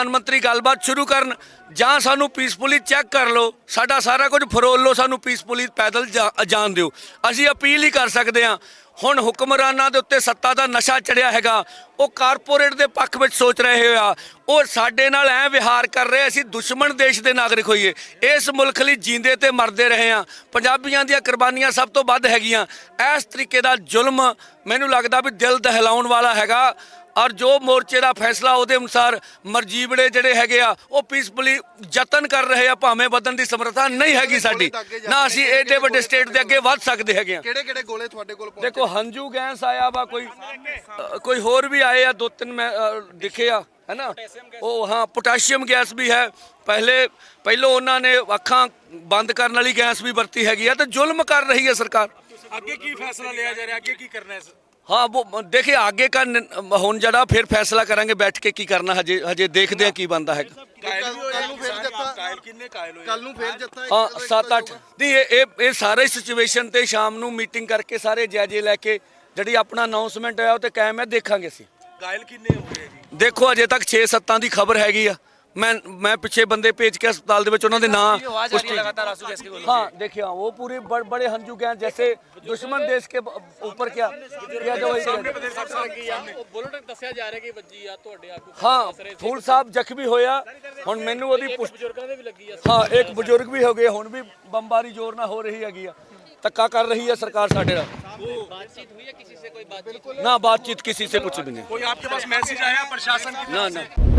ਪ੍ਰਧਾਨ ਮੰਤਰੀ ਗੱਲਬਾਤ ਸ਼ੁਰੂ ਕਰਨ, ਜਾਂ ਸਾਨੂੰ ਪੀਸਫੁਲੀ ਚੈੱਕ ਕਰ ਲਓ, ਸਾਡਾ ਸਾਰਾ ਕੁਝ ਫਰੋਲ ਲਓ, ਸਾਨੂੰ ਪੀਸਫੁਲੀ ਪੈਦਲ ਜਾਣ ਦਿਓ। ਅਸੀਂ ਅਪੀਲ ਹੀ ਕਰ ਸਕਦੇ ਹਾਂ, ਹੁਣ ਹੁਕਮਰਾਨਾਂ ਦੇ ਉੱਤੇ ਸੱਤਾ ਦਾ ਨਸ਼ਾ ਚੜਿਆ ਹੈਗਾ, ਉਹ ਕਾਰਪੋਰੇਟ ਦੇ ਪੱਖ ਵਿੱਚ ਸੋਚ ਰਹੇ ਹੋਇਆ ਉਹ ਸਾਡੇ ਨਾਲ ਐ ਵਿਹਾਰ ਕਰ ਰਹੇ, ਅਸੀਂ ਦੁਸ਼ਮਣ ਦੇਸ਼ ਦੇ ਨਾਗਰਿਕ ਹੋਈਏ। ਇਸ ਮੁਲਕ ਲਈ ਜੀਂਦੇ ਤੇ ਮਰਦੇ ਰਹੇ ਆ ਪੰਜਾਬੀਆਂ ਦੀਆਂ ਕੁਰਬਾਨੀਆਂ ਸਭ ਤੋਂ ਵੱਧ ਹੈਗੀਆਂ। ਇਸ ਤਰੀਕੇ ਦਾ ਜ਼ੁਲਮ ਮੈਨੂੰ ਲੱਗਦਾ ਵੀ ਦਿਲ ਦਹਿਲਾਉਣ ਵਾਲਾ ਹੈਗਾ। ਔਰ ਜੋ ਮੋਰਚੇ ਦਾ ਫੈਸਲਾ ਉਹਦੇ ਅਨੁਸਾਰ ਮਰਜੀਵੜੇ ਜਿਹੜੇ ਹੈਗੇ ਆ ਉਹ ਪੀਸਫੁਲੀ ਯਤਨ ਕਰ ਰਹੇ ਆ ਭਾਵੇਂ ਵਧਣ ਦੀ ਸਮਰੱਥਾ ਨਹੀਂ ਹੈਗੀ ਸਾਡੀ। ਨਾ ਅਸੀਂ ਏਡੇ ਵੱਡੇ ਸਟੇਟ ਦੇ ਅੱਗੇ ਵੱਧ ਸਕਦੇ ਹੈਗੇ ਆ। ਕਿਹੜੇ ਕਿਹੜੇ ਗੋਲੇ ਤੁਹਾਡੇ ਕੋਲ ਪਹੁੰਚੇ? ਦੇਖੋ ਹੰਝੂ ਗੈਸ ਆਇਆ ਵਾ ਕੋਈ ਕੋਈ ਹੋਰ ਵੀ ਆਏ ਆ ਦੋ ਤਿੰਨ ਮੈਂ ਦਿਖੇ ਆ ਹੈ ਨਾ ਉਹ ਹਾਂ ਪੋਟਾਸ਼ੀਅਮ ਗੈਸ ਵੀ ਹੈ। ਪਹਿਲੇ ਪਹਿਲੋਂ ਉਹਨਾਂ ਨੇ ਅੱਖਾਂ ਬੰਦ ਕਰਨ ਵਾਲੀ ਗੈਸ ਵੀ ਵਰਤੀ ਹੈਗੀ ਆ ਤੇ ਜ਼ੁਲਮ ਕਰ ਰਹੀ ਹੈ ਸਰਕਾਰ। ਅੱਗੇ ਕੀ ਫੈਸਲਾ ਲਿਆ ਜਾ ਰਿਹਾ? ਅੱਗੇ ਕੀ ਕਰਨਾ ਹੈ ਹਾਂ ਉਹ ਦੇਖੇ ਅੱਗੇ ਕਾ ਨ- ਹੁਣ ਜਿਹੜਾ ਫਿਰ ਫੈਸਲਾ ਕਰਾਂਗੇ ਬੈਠ ਕੇ ਕੀ ਕਰਨਾ ਹਜੇ ਹਜੇ ਦੇਖਦੇ ਆ ਕੀ ਬੰਦਾ ਹੋਇਆ ਕੱਲ੍ਹ ਨੂੰ ਫਿਰ ਜੱਥਾ- ਕਾਇਲ ਕਿੰਨੇ ਕਾਇਲ ਹੋਏ? ਕੱਲ ਨੂੰ ਫੇਰ ਜੱਥਾ ਇੱਕ ਹਾਂ ਜਦੋਂ ਇੱਕ 7 8 ਨਹੀਂ ਇਹ ਇਹ ਇਹ ਸਾਰੇ ਸਿਚੁਏਸ਼ਨ ਤੇ ਸ਼ਾਮ ਨੂੰ ਮੀਟਿੰਗ ਕਰਕੇ ਸਾਰੇ ਜਾਇਜ਼ੇ ਲੈ ਕੇ ਜਿਹੜੀ ਆਪਣਾ ਅਨਾਉਂਸਮੈਂਟ ਹੋਇਆ ਉਹ ਤੇ ਕਾਇਮ ਹੈ ਦੇਖਾਂਗੇ ਅਸੀਂ। ਕਾਇਲ ਕਿੰਨੇ ਹੋ ਗਏ ਜੀ? ਦੇਖੋ ਅਜੇ ਤੱਕ 6-7 ਦੀ ਖਬਰ ਹੈਗੀ ਆ। ਮੈਂ ਮੈਂ ਪਿੱਛੇ ਬੰਦੇ ਭੇਜ ਕੇ ਹਸਪਤਾਲ ਦੇ ਵਿੱਚ ਉਹਨਾਂ ਦੇ ਨਾਂ ਪੁਸ਼ਟੀ हाँ देखिए हाँ, वो पूरे बड़, बड़े हंजू के हैं जैसे दुश्मन देश के ब- ऊपर क्या किया जो वही किया। ਬੁਲਟ ਦੱਸਿਆ ਜਾ ਰਿਹਾ ਕਿ ਵੱਜੀ ਆ ਤੁਹਾਡੇ ਆਗੂ ਹਾਂ ਫੂਲ ਸਾਹਿਬ ਜ਼ਖਮੀ ਹੋਇਆ ਹੁਣ ਮੈਨੂੰ ਉਹਦੀ ਪੁਸ਼ਟੀ ਬਜ਼ੁਰਗਾਂ ਦੇ ਵੀ ਲੱਗੀ ਆ ਹਾਂ ਇੱਕ ਬਜ਼ੁਰਗ ਵੀ ਹੋ ਗਏ ਹੁਣ ਵੀ ਬੰਬਾਰੀ ਜ਼ੋਰ ਨਾਲ ਹੋ ਰਹੀ ਹੈਗੀ ਆ ਧੱਕਾ ਕਰ ਰਹੀ ਹੈ ਸਰਕਾਰ ਸਾਡੇ ਨਾਲ बातचीत हुई है किसी से कोई बातचीत ना बातचीत किसी से कुछ भी नहीं कोई आपके पास मैसेज आया प्रशासन की ना ना